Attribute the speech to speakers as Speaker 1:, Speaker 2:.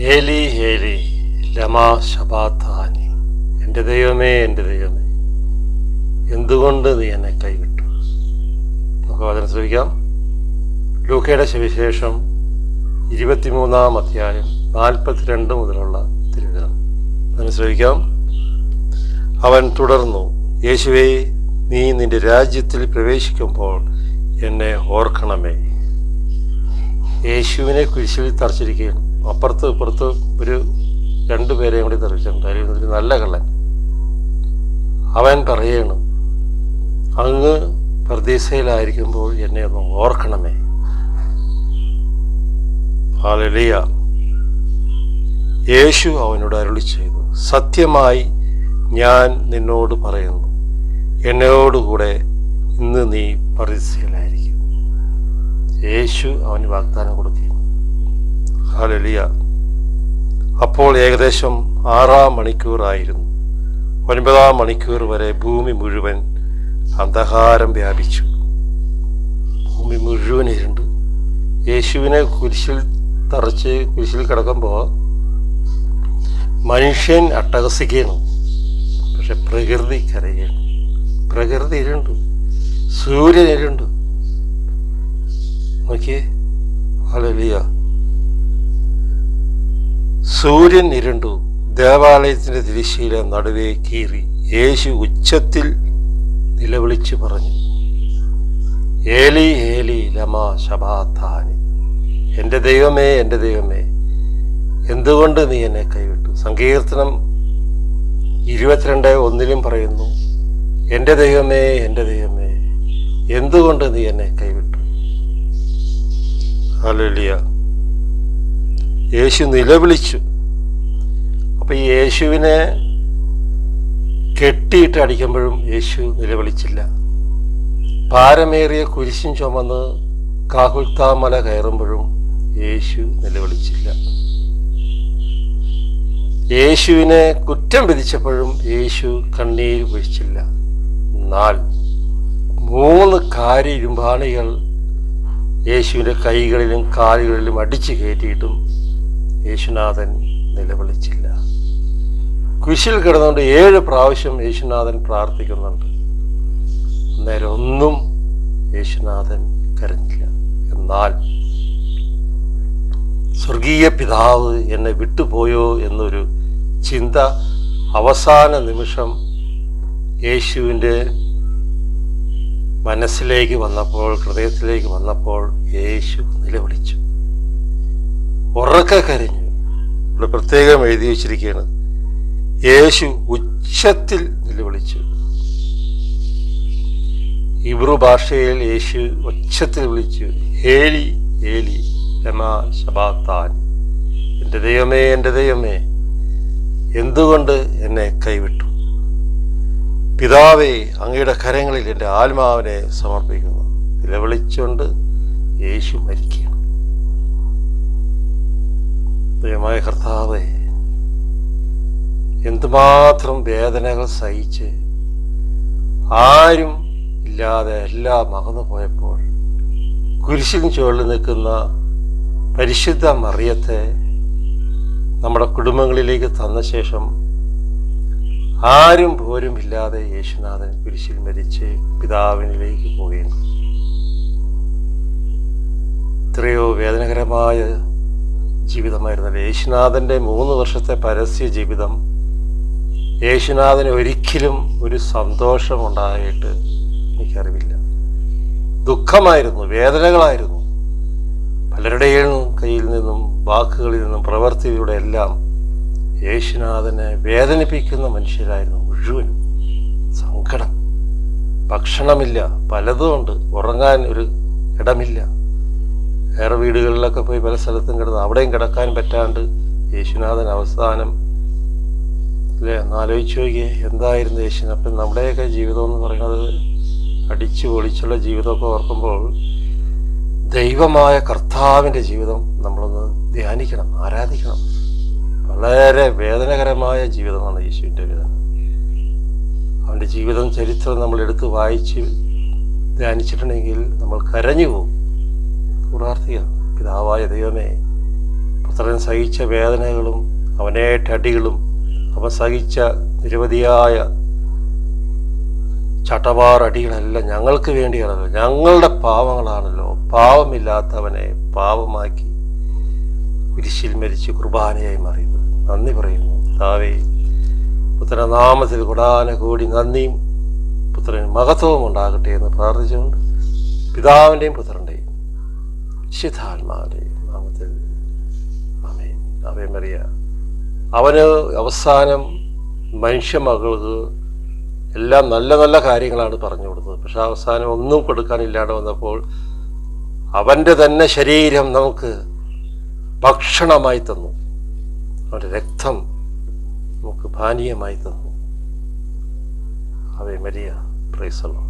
Speaker 1: ഏലി ഏലി ലമാ ശബാത്താനി എന്റെ ദൈവമേ എന്റെ ദൈവമേ എന്തുകൊണ്ട് നീ എന്നെ കൈവിട്ടു? നമുക്ക് വചനം ശ്രമിക്കാം. ലൂക്കയുടെ സുവിശേഷം ഇരുപത്തിമൂന്നാം അധ്യായം നാൽപ്പത്തിരണ്ട് മുതലുള്ള തിരുവിതം അതിന് ശ്രമിക്കാം. അവൻ തുടർന്നു യേശുവേ നീ നിന്റെ രാജ്യത്തിൽ പ്രവേശിക്കുമ്പോൾ എന്നെ ഓർക്കണമേ. യേശുവിനെ കുരിശിൽ തറച്ചിരിക്കുകയാണ് അപ്പുറത്ത് ഇപ്പുറത്ത് ഒരു രണ്ടു പേരെയും കൂടി തെറിച്ചിട്ടുണ്ട് അതിൽ ഒരു നല്ല കള്ളൻ. അവൻ പറയണം അങ്ങ് പ്രതീക്ഷയിലായിരിക്കുമ്പോൾ എന്നെ ഒന്ന് ഓർക്കണമേ. ഹാലലിയ. യേശു അവനോട് അരുളി ചെയ്തു സത്യമായി ഞാൻ നിന്നോട് പറയുന്നു എന്നോടുകൂടെ ഇന്ന് നീ പ്രതീക്ഷയിലായിരിക്കും യേശു അവന് വാഗ്ദാനം കൊടുക്കുകയാണ് ഹാലലിയ അപ്പോൾ ഏകദേശം ആറാം മണിക്കൂറായിരുന്നു ഒൻപതാം മണിക്കൂർ വരെ ഭൂമി മുഴുവൻ അന്ധകാരം വ്യാപിച്ചു. ഭൂമി മുഴുവൻ ഇരുണ്ട്. യേശുവിനെ കുരിശിൽ തറച്ച് കുരിശിൽ കിടക്കുമ്പോൾ മനുഷ്യൻ അട്ടഹസിക്കുന്നു. പക്ഷെ പ്രകൃതി കരയണം പ്രകൃതി ഇരുണ്ട്. സൂര്യൻ ഇരുണ്ട്. നോക്കിയേ. ഹല്ലേലൂയ. സൂര്യൻ ഇരുണ്ടു. ദേവാലയത്തിന്റെ തിരിശീല നടുവേ കീറി. യേശു ഉച്ചത്തിൽ നിലവിളിച്ചു പറഞ്ഞു ഏലി ഏലി ലമാ ശബാത്താനി എന്റെ ദൈവമേ എന്റെ ദൈവമേ എന്തുകൊണ്ട് നീ എന്നെ കൈവിട്ടു? സങ്കീർത്തനം ഇരുപത്തിരണ്ട് ഒന്നിലും പറയുന്നു എന്റെ ദൈവമേ എന്റെ ദൈവമേ എന്തുകൊണ്ട് നീ എന്നെ കൈവിട്ടു? ഹല്ലേലൂയ. യേശു നിലവിളിച്ചു. അപ്പൊ ഈ യേശുവിനെ കെട്ടിയിട്ട് അടിക്കുമ്പോഴും യേശു നിലവിളിച്ചില്ല. ഭാരമേറിയ കുരിശും ചുമന്ന് കാഹുൽത്താമല കയറുമ്പോഴും യേശു നിലവിളിച്ചില്ല. യേശുവിനെ കുറ്റം വിധിച്ചപ്പോഴും യേശു കണ്ണീർ പൊഴിച്ചില്ല എന്നാൽ മൂന്ന് കാരി ഇരുമ്പാണികൾ യേശുവിന്റെ കൈകളിലും കാലുകളിലും അടിച്ചു കയറ്റിയിട്ടും യേശുനാഥൻ നിലവിളിച്ചില്ല. കുരിശിൽ കിടന്നുകൊണ്ട് ഏഴ് പ്രാവശ്യം യേശുനാഥൻ പ്രാർത്ഥിക്കുന്നുണ്ട്. അന്നേരം ഒന്നും യേശുനാഥൻ കരഞ്ഞില്ല. എന്നാൽ സ്വർഗീയ പിതാവ് എന്നെ വിട്ടുപോയോ എന്നൊരു ചിന്ത അവസാന നിമിഷം യേശുവിന്റെ മനസ്സിലേക്ക് വന്നപ്പോൾ ഹൃദയത്തിലേക്ക് വന്നപ്പോൾ യേശു നിലവിളിച്ചു. ഉറക്കെ കരഞ്ഞു. ഇവിടെ പ്രത്യേകം എഴുതി വച്ചിരിക്കുകയാണ്. യേശു ഉച്ചത്തിൽ നിലവിളിച്ചു ഇബ്രു ഭാഷയിൽ യേശു ഉച്ചത്തിൽ വിളിച്ചു. ഹേലി ഹേലി ലമാ ശബാത്താൻ. എന്റെ ദൈവമേ എന്റെ ദൈവമേ എന്തുകൊണ്ട് എന്നെ കൈവിട്ടു? പിതാവേ അങ്ങയുടെ കരങ്ങളിൽ എന്റെ ആത്മാവിനെ സമർപ്പിക്കുന്നു. നിലവിളിച്ചുകൊണ്ട് യേശു മരിക്കുകയാണ്. ദൈവമായ കർത്താവേ എന്തുമാത്രം വേദനകൾ സഹിച്ച് ആരും ഇല്ലാതെ എല്ലാം മകന്നു പോയപ്പോൾ കുരിശിൽ ചുവളിൽ നിൽക്കുന്ന പരിശുദ്ധ മറിയത്തെ നമ്മുടെ കുടുംബങ്ങളിലേക്ക് തന്ന ശേഷം ആരും പോരും ഇല്ലാതെ യേശുനാഥൻ കുരിശിൽ മരിച്ച് പിതാവിനിലേക്ക് പോവുകയാണ്. എത്രയോ വേദനകരമായ ജീവിതമായിരുന്നല്ലോ യേശുനാഥന്റെ മൂന്ന് വർഷത്തെ പരസ്യ ജീവിതം യേശുനാഥന് ഒരിക്കലും ഒരു സന്തോഷമുണ്ടായിട്ട് എനിക്കറിവില്ല. ദുഃഖമായിരുന്നു വേദനകളായിരുന്നു. പലരുടെയും കയ്യിൽ നിന്നും വാക്കുകളിൽ നിന്നും പ്രവർത്തിയിലൂടെ എല്ലാം യേശുനാഥനെ വേദനിപ്പിക്കുന്ന മനുഷ്യരായിരുന്നു മുഴുവനും. സങ്കടം ഭക്ഷണമില്ല പലതുമുണ്ട് ഉറങ്ങാൻ ഒരു ഇടമില്ല. വേറെ വീടുകളിലൊക്കെ പോയി പല സ്ഥലത്തും കിടന്ന് അവിടെയും കിടക്കാൻ പറ്റാണ്ട് യേശുനാഥൻ അവസാനം അല്ലേ ഒന്ന് ആലോചിച്ച് നോക്കിയേ എന്തായിരുന്നു യേശു അപ്പം നമ്മുടെയൊക്കെ ജീവിതം എന്ന് പറയുന്നത് അടിച്ചു പൊളിച്ചുള്ള ജീവിതമൊക്കെ ഓർക്കുമ്പോൾ ദൈവമായ കർത്താവിന്റെ ജീവിതം നമ്മളൊന്ന് ധ്യാനിക്കണം ആരാധിക്കണം. വളരെ വേദനകരമായ ജീവിതമാണ് യേശുവിന്റെ വേദന. അവന്റെ ജീവിതം ചരിത്രം നമ്മൾ എടുത്ത് വായിച്ച് ധ്യാനിച്ചിട്ടുണ്ടെങ്കിൽ നമ്മൾ കരഞ്ഞു പോകും. പ്രാർത്ഥിക്കുക പിതാവായ ദൈവമേ പുത്രൻ സഹിച്ച വേദനകളും അവനേറ്റ അടികളും അവൻ സഹിച്ച നിരവധിയായ ചട്ടവാറടികളെല്ലാം ഞങ്ങൾക്ക് വേണ്ടിയാണല്ലോ. ഞങ്ങളുടെ പാവങ്ങളാണല്ലോ. പാവമില്ലാത്തവനെ പാവമാക്കി കുരിശിൽ മരിച്ച് കുർബാനയായി മാറിയത്. നന്ദി പറയുന്നു. താവേ പുത്രനാമത്തിൽ കുടാന കൂടി നന്ദിയും പുത്രന് മഹത്വവും ഉണ്ടാകട്ടെ എന്ന് പ്രാർത്ഥിച്ചുകൊണ്ട് പിതാവിന്റെയും പുത്രന്റെയും വിശുദ്ധാത്മാവിന്റെയും നാമത്തിൽ അമേൻ അവേ മറിയ. അവന് അവസാനം മനുഷ്യമകൾക്ക് എല്ലാം നല്ല നല്ല കാര്യങ്ങളാണ് പറഞ്ഞു കൊടുത്തത്. പക്ഷെ അവസാനം ഒന്നും കൊടുക്കാനില്ലാതെ വന്നപ്പോൾ അവന്റെ തന്നെ ശരീരം നമുക്ക് ഭക്ഷണമായി തന്നു. അവന്റെ രക്തം നമുക്ക് പാനീയമായി തന്നു. അവയെ മരിയ പ്രൈസല്ലോ